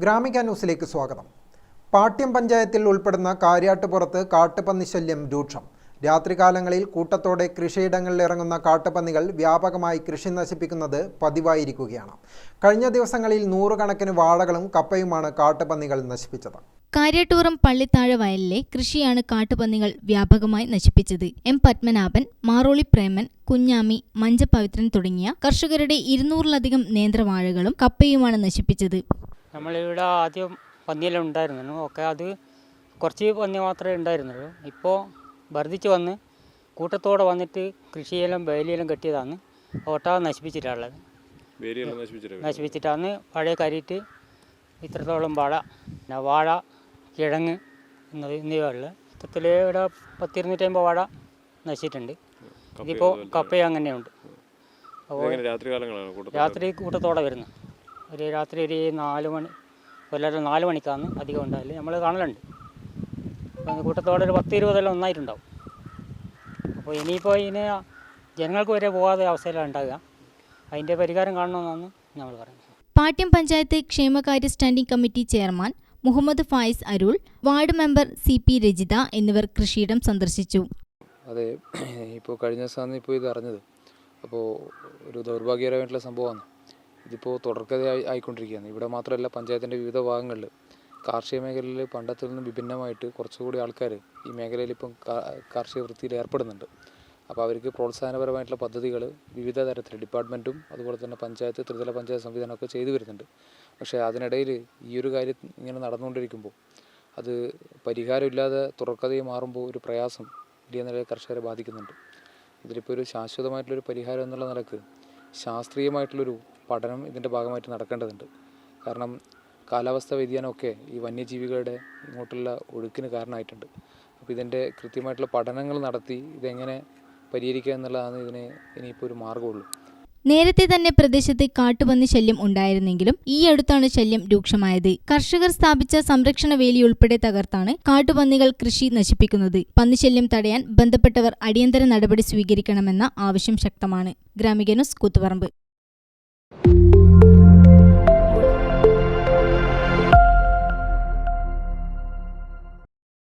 ഗ്രാമിക ന്യൂസിലേക്ക് സ്വാഗതം. പാട്യം പഞ്ചായത്തിൽ ഉൾപ്പെടുന്ന കാര്യാട്ടുപുറത്ത് കാട്ടുപന്നി ശല്യം രൂക്ഷം. രാത്രികാലങ്ങളിൽ കൂട്ടത്തോടെ കൃഷിയിടങ്ങളിൽ ഇറങ്ങുന്ന കാട്ടുപന്നികൾ വ്യാപകമായി കൃഷി നശിപ്പിക്കുന്നത് പതിവായിരിക്കുകയാണ്. കഴിഞ്ഞ ദിവസങ്ങളിൽ നൂറുകണക്കിന് വാഴകളും കപ്പയുമാണ് കാട്ടുപന്നികൾ നശിപ്പിച്ചത്. കാര്യാട്ടുപുറം പള്ളിത്താഴ വയലിലെ കൃഷിയാണ് കാട്ടുപന്നികൾ വ്യാപകമായി നശിപ്പിച്ചത്. എം പത്മനാഭൻ മാറോളി പ്രേമൻ കുഞ്ഞാമി മഞ്ചപവിത്രൻ തുടങ്ങിയ കർഷകരുടെ ഇരുന്നൂറിലധികം നേന്ത്രവാഴകളും കപ്പയുമാണ് നശിപ്പിച്ചത്. നമ്മളിവിടെ ആദ്യം പന്നിയെല്ലാം ഉണ്ടായിരുന്നു ഒക്കെ അത് കുറച്ച് പന്നി മാത്രമേ ഉണ്ടായിരുന്നുള്ളൂ. ഇപ്പോൾ വർദ്ധിച്ച് വന്ന് കൂട്ടത്തോടെ വന്നിട്ട് കൃഷിയെല്ലാം വേലിയെല്ലാം കെട്ടിയതാണ്. ഓട്ടാ നശിപ്പിച്ചിട്ടുള്ളത് നശിപ്പിച്ചിട്ടാണ് പഴയ കരിയിട്ട് ഇത്രത്തോളം വാഴ പിന്നെ വാഴ കിഴങ്ങ് എന്നിവ എന്നിവയുള്ള മൊത്തത്തിൽ ഇവിടെ പത്തിരുന്നൂറ്റമ്പത് വാഴ നശിച്ചിട്ടുണ്ട്. ഇതിപ്പോൾ കപ്പയും അങ്ങനെയുണ്ട്. രാത്രി കൂട്ടത്തോടെ വരുന്നു ഒരു രാത്രി ഒരു നാല് മണി കൊല്ലം നാല് മണിക്കാണ് അധികം ഉണ്ടാവില്ല നമ്മൾ കാണലുണ്ട്. അപ്പം കൂട്ടത്തോടെ ഒരു പത്ത് ഇരുപതെല്ലാം ഒന്നായിട്ടുണ്ടാവും. അപ്പോൾ ഇനിയിപ്പോൾ ഇതിന് ജനങ്ങൾക്ക് വരെ പോകാതെ അവസ്ഥയിലാണ് ഉണ്ടാകുക അതിന്റെ പരിഹാരം കാണണമെന്നാണ് നമ്മൾ പറയുന്നത്. പാട്യം പഞ്ചായത്ത് ക്ഷേമകാര്യ standing committee chairman Muhammad Fayis Arul ward member C P Rajitha എന്നിവർ കൃഷിയിടം സന്ദർശിച്ചു. അതെ ഇപ്പോൾ കഴിഞ്ഞ ദിവസമാണ് ഇപ്പോൾ ഇത് അറിഞ്ഞത്. അപ്പോൾ ഒരു ദൗർഭാഗ്യകരമായിട്ടുള്ള സംഭവമാണ്. ഇതിപ്പോൾ തുടർക്കഥയായി ആയിക്കൊണ്ടിരിക്കുകയാണ്. ഇവിടെ മാത്രമല്ല പഞ്ചായത്തിന്റെ വിവിധ ഭാഗങ്ങളിൽ കാർഷിക മേഖലയിൽ പണ്ടത്തിൽ നിന്നും വിഭിന്നമായിട്ട് കുറച്ചുകൂടി ആൾക്കാർ ഈ മേഖലയിൽ ഇപ്പം കാർഷിക വൃത്തിയിൽ ഏർപ്പെടുന്നുണ്ട്. അപ്പോൾ അവർക്ക് പ്രോത്സാഹനപരമായിട്ടുള്ള പദ്ധതികൾ വിവിധ തരത്തിൽ ഡിപ്പാർട്ട്മെന്റും അതുപോലെ തന്നെ പഞ്ചായത്ത് ത്രിതല പഞ്ചായത്ത് സംവിധാനമൊക്കെ ചെയ്തു വരുന്നുണ്ട്. പക്ഷേ അതിനിടയിൽ ഈ ഒരു കാര്യം ഇങ്ങനെ നടന്നുകൊണ്ടിരിക്കുമ്പോൾ അത് പരിഹാരമില്ലാതെ തുറക്കഥയെ മാറുമ്പോൾ ഒരു പ്രയാസം വലിയ നിലയിൽ കർഷകരെ ബാധിക്കുന്നുണ്ട്. ഇതിലിപ്പോൾ ഒരു ശാശ്വതമായിട്ടുള്ളൊരു പരിഹാരം എന്നുള്ള നിലയ്ക്ക് ശാസ്ത്രീയമായിട്ടുള്ളൊരു പഠനം ഇതിന്റെ ഭാഗമായിട്ട് നടക്കേണ്ടതുണ്ട്. കാരണം കാലാവസ്ഥ വ്യതിയാനമൊക്കെ ഈ വന്യജീവികളുടെ ഇങ്ങോട്ടുള്ള ഒഴുക്കിന് കാരണമായിട്ടുണ്ട്. അപ്പോൾ ഇതിന്റെ കൃത്യമായിട്ടുള്ള പഠനങ്ങൾ നടത്തി ഇതെങ്ങനെ പരിഹരിക്കുക എന്നുള്ളതാണ് ഇതിന് ഇനിയിപ്പോൾ ഒരു മാർഗമുള്ളൂ. നേരത്തെ തന്നെ പ്രദേശത്ത് കാട്ടുപന്നി ശല്യം ഉണ്ടായിരുന്നെങ്കിലും ഈ അടുത്താണ് ശല്യം രൂക്ഷമായത്. കർഷകർ സ്ഥാപിച്ച സംരക്ഷണ വേലി ഉൾപ്പെടെ തകർത്താണ് കാട്ടുപന്നികൾ കൃഷി നശിപ്പിക്കുന്നത്. പന്നിശല്യം തടയാൻ ബന്ധപ്പെട്ടവർ അടിയന്തര നടപടി സ്വീകരിക്കണമെന്ന ആവശ്യം ശക്തമാണ്. ഗ്രാമികനുസ് ന്യൂസ് കൂത്തുപറമ്പ്